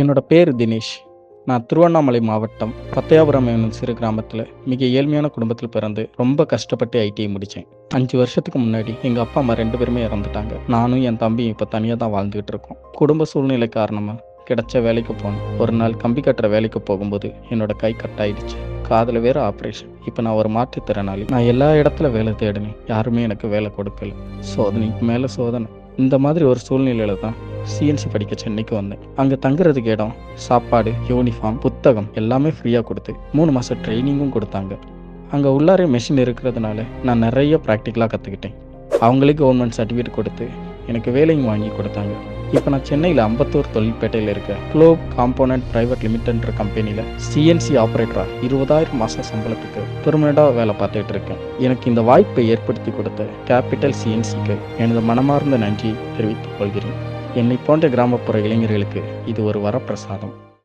என்னோட பேர் தினேஷ். நான் திருவண்ணாமலை மாவட்டம் பத்தையாபுரம் என்னும் சிறு கிராமத்தில் மிக ஏழ்மையான குடும்பத்தில் பிறந்து ரொம்ப கஷ்டப்பட்டு ஐடிஐ முடித்தேன் அஞ்சு வருஷத்துக்கு முன்னாடி எங்கள் அப்பா அம்மா ரெண்டு பேருமே இறந்துட்டாங்க. நானும் என் தம்பியும் இப்போ தனியாக தான் வாழ்ந்துகிட்டு இருக்கோம். குடும்ப சூழ்நிலை காரணமாக கிடைச்ச வேலைக்கு போனேன் ஒரு நாள் கம்பி கட்டுற வேலைக்கு போகும்போது என்னோட கை கட் ஆயிடுச்சு காதில் வேறு ஆப்ரேஷன். இப்போ நான் ஒரு மாற்றுத்திறனாளி நான் எல்லா இடத்துல வேலை தேடினேன். யாருமே எனக்கு வேலை கொடுக்கல. சோதனைக்கு மேலே சோதனை. இந்த மாதிரி ஒரு சூழ்நிலையில தான் சிஎன்சி படிக்க சென்னைக்கு வந்தேன். அங்கே தங்குறதுக்கு இடம் சாப்பாடு யூனிஃபார்ம் புத்தகம் எல்லாமே ஃப்ரீயாக கொடுத்து மூணு மாதம் ட்ரைனிங்கும் கொடுத்தாங்க. அங்கே உள்ளாரே மெஷின் இருக்கிறதுனால நான் நிறைய ப்ராக்டிக்கலாக கற்றுக்கிட்டேன் அவங்களே கவர்மெண்ட் சர்டிஃபிகேட் கொடுத்து எனக்கு வேலையும் வாங்கி கொடுத்தாங்க. இப்போ நான் சென்னையில் அம்பத்தூர் தொழில்பேட்டையில் இருக்க குளோப் காம்போனன்ட் ப்ரைவேட் லிமிடெட்ன்ற கம்பெனியில் சிஎன்சி ஆப்ரேட்டராக இருபதாயிரம் மாத சம்பளத்துக்கு பெர்மனண்டாக வேலை பார்த்துட்டு இருக்கேன். எனக்கு இந்த வாய்ப்பை ஏற்படுத்தி கொடுத்த கேபிட்டல் சிஎன்சிக்கு எனது மனமார்ந்த நன்றி தெரிவித்துக் கொள்கிறேன். என்னை போன்ற கிராமப்புற இளைஞர்களுக்கு இது ஒரு வரப்பிரசாதம்.